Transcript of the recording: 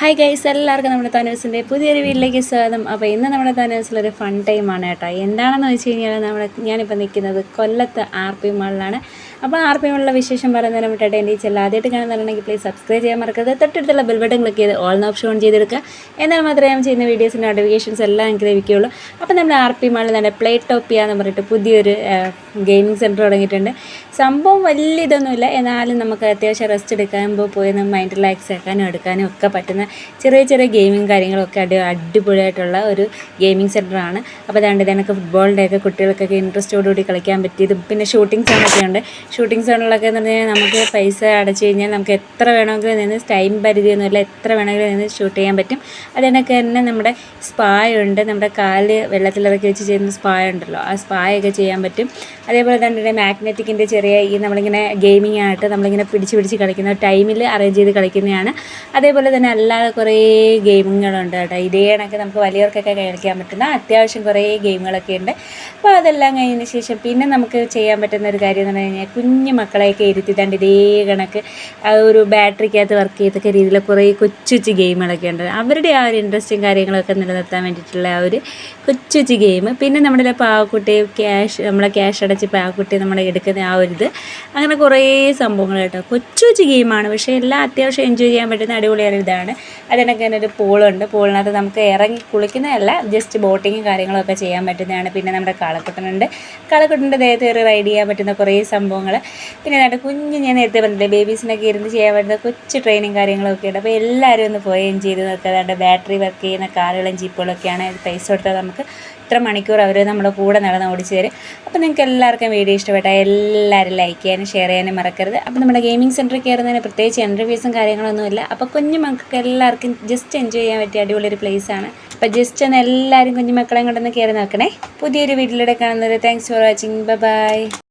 Hi guys എല്ലാവർക്കും നമ്മുടെ തനൂസിന്റെ പുതിയൊരു വീട്ടിലേക്ക് സ്വാഗതം. അപ്പോൾ ഇന്ന് നമ്മുടെ തനൂസിലൊരു ഫൺ ടൈമാണ് കേട്ടോ. എന്താണെന്ന് വെച്ച് കഴിഞ്ഞാൽ നമ്മുടെ ഞാനിപ്പോൾ നിൽക്കുന്നത് കൊല്ലത്ത് ആർ പി മാളിലാണ് അപ്പോൾ ആർപ്പിയുള്ള വിശേഷം പറയുന്നതിന് വിട്ടിട്ട് എന്റെ ഈ ചെല്ല ആദ്യമായിട്ട് കാണുന്നുണ്ടെങ്കിൽ പ്ലീസ് സബ്സ്ക്രൈബ് ചെയ്യാൻ മറക്കരുത്. തൊട്ടടുത്തുള്ള ബെൽ ബട്ടൺ ക്ലിക്ക് ചെയ്ത് ഓൾ ഓപ്ഷൻ ഓൺ ചെയ്തെടുക്കുക. എന്നാൽ മാത്രമേ ഞാൻ ചെയ്യുന്ന വീഡിയോസിന്റെ നോട്ടിഫിക്കേഷൻസ് എല്ലാം എനിക്ക് ലഭിക്കുകയുള്ളൂ. അപ്പോൾ നമ്മൾ ആർ പി മാളിൽ തന്നെ പ്ലേ ടോപ്പിയ എന്ന് പറഞ്ഞിട്ട് പുതിയൊരു ഗെയിമിംഗ് സെന്റർ തുടങ്ങിയിട്ടുണ്ട്. സംഭവം വലിയ ഇതൊന്നുമില്ല. എന്നാലും നമുക്ക് അത്യാവശ്യം റെസ്റ്റ് എടുക്കുമ്പോൾ പോയി ഒന്ന് മൈൻഡ് റിലാക്സ് ആക്കാനും എടുക്കാനും ഒക്കെ പറ്റുന്ന ചെറിയ ചെറിയ ഗെയിമിങ് കാര്യങ്ങളൊക്കെ അടി അടിപൊളിയായിട്ടുള്ള ഒരു ഗെയിമിംഗ് സെന്ററാണ് അപ്പോൾ അതുകൊണ്ട് ഇതിനൊക്കെ ഫുട്ബോളിന്റെയൊക്കെ കുട്ടികൾക്കൊക്കെ ഇൻട്രസ്റ്റോടുകൂടി കളിക്കാൻ പറ്റിയതും പിന്നെ ഷൂട്ടിംഗ് ഒക്കെ ഉണ്ട്. ഷൂട്ടിംഗ് സോണിലൊക്കെ എന്ന് പറഞ്ഞാൽ നമുക്ക് പൈസ അടച്ചു കഴിഞ്ഞാൽ നമുക്ക് എത്ര വേണമെങ്കിലും നിന്ന് ടൈം പരിധിയൊന്നുമില്ല എത്ര വേണമെങ്കിലും നിന്ന് ഷൂട്ട് ചെയ്യാൻ പറ്റും. അതിനൊക്കെ തന്നെ നമ്മുടെ സ്പായുണ്ട് നമ്മുടെ കാൽ വെള്ളത്തിലിറക്കി വെച്ച് ചെയ്യുന്ന സ്പായ ഉണ്ടല്ലോ ആ സ്പായൊക്കെ ചെയ്യാൻ പറ്റും. അതേപോലെ തന്നെ മാഗ്നറ്റിക്കിന്റെ ചെറിയ ഈ നമ്മളിങ്ങനെ ഗെയിമിംഗ് ആയിട്ട് നമ്മളിങ്ങനെ പിടിച്ച് പിടിച്ച് കളിക്കുന്ന ടൈമിൽ അറേഞ്ച് ചെയ്ത് കളിക്കുന്നതാണ്. അതേപോലെ തന്നെ അല്ലാതെ കുറേ ഗെയിമുകളുണ്ട് കേട്ടോ. ഇതേ നമുക്ക് വലിയവർക്കൊക്കെ കളിക്കാൻ പറ്റുന്ന അത്യാവശ്യം കുറേ ഗെയിമുകളൊക്കെ ഉണ്ട്. അപ്പോൾ അതെല്ലാം കഴിഞ്ഞതിന് ശേഷം പിന്നെ നമുക്ക് ചെയ്യാൻ പറ്റുന്ന ഒരു കാര്യം എന്ന് പറഞ്ഞു കഴിഞ്ഞാൽ കുഞ്ഞു മക്കളെയൊക്കെ ഇരുത്തി ഇതേ കണക്ക് ഒരു ബാറ്ററിക്കകത്ത് വർക്ക് ചെയ്തൊക്കെ രീതിയിൽ കുറേ കൊച്ചു കൊച്ചു ഗെയിമുകളൊക്കെ ഉണ്ട്. അവരുടെ ആ ഒരു ഇൻട്രസ്റ്റും കാര്യങ്ങളൊക്കെ നിലനിർത്താൻ വേണ്ടിയിട്ടുള്ള ആ ഒരു കൊച്ചു കൊച്ചു ഗെയിം പിന്നെ നമ്മുടെ പാവക്കുട്ടി ക്യാഷ് നമ്മളെ ക്യാഷ് അടച്ച് പാവക്കുട്ടി നമ്മളെ എടുക്കുന്ന ആ ഒരു ഇത്. അങ്ങനെ കുറേ സംഭവങ്ങൾ കേട്ടോ. കൊച്ചു കൊച്ചു ഗെയിമാണ് പക്ഷേ എല്ലാം അത്യാവശ്യം എൻജോയ് ചെയ്യാൻ പറ്റുന്ന അടിപൊളിയായ ഇതാണ്. അതിനൊക്കെ തന്നെ ഒരു പൂളുണ്ട് പൂളിനകത്ത് നമുക്ക് ഇറങ്ങി കുളിക്കുന്നതല്ല ജസ്റ്റ് ബോട്ടിങ്ങും കാര്യങ്ങളൊക്കെ ചെയ്യാൻ പറ്റുന്നതാണ്. പിന്നെ നമ്മുടെ കളക്കുട്ടനുണ്ട്. കളക്കുട്ടന്റെ ദേഹത്ത് കയറി റൈഡ് ചെയ്യാൻ പറ്റുന്ന കുറേ സംഭവങ്ങൾ പിന്നെ എന്നിട്ട് കുഞ്ഞ് ഞാൻ നേരത്തെ പറഞ്ഞില്ലേ ബേബീസിനൊക്കെ ഇരുന്ന് ചെയ്യാൻ പറ്റുന്ന കൊച്ചു ട്രെയിനിങ് കാര്യങ്ങളൊക്കെ ഉണ്ട്. അപ്പോൾ എല്ലാവരും ഒന്ന് പോയി ചെയ്ത് നോക്കുക ബാറ്ററി വർക്ക് ചെയ്യുന്ന കാറുകളും ജീപ്പുകളൊക്കെയാണ് പൈസ കൊടുത്താൽ നമുക്ക് ഇത്ര മണിക്കൂർ അവർ നമ്മുടെ കൂടെ നടന്ന് ഓടിച്ചു തരും. അപ്പോൾ നിങ്ങൾക്ക് എല്ലാവർക്കും വീഡിയോ ഇഷ്ടപ്പെട്ടാൽ എല്ലാവരും ലൈക്ക് ചെയ്യാനും ഷെയർ ചെയ്യാനും മറക്കരുത്. അപ്പോൾ നമ്മുടെ ഗെയിമിംഗ് സെന്ററിൽ കയറുന്നതിന് പ്രത്യേകിച്ച് എൻട്രി ഫീസും കാര്യങ്ങളൊന്നുമില്ല അപ്പോൾ കുഞ്ഞു മക്കൾക്ക് എല്ലാവർക്കും ജസ്റ്റ് എൻജോയ് ചെയ്യാൻ പറ്റിയ അടിപൊളി ഒരു പ്ലേസ് ആണ്. അപ്പോൾ ജസ്റ്റ് ഒന്ന് എല്ലാവരും കുഞ്ഞു മക്കളെയും കൊണ്ടൊന്ന് കയറി നോക്കണേ. പുതിയൊരു വീട്ടിലൂടെ കാണുന്നത്. Thanks for watching bye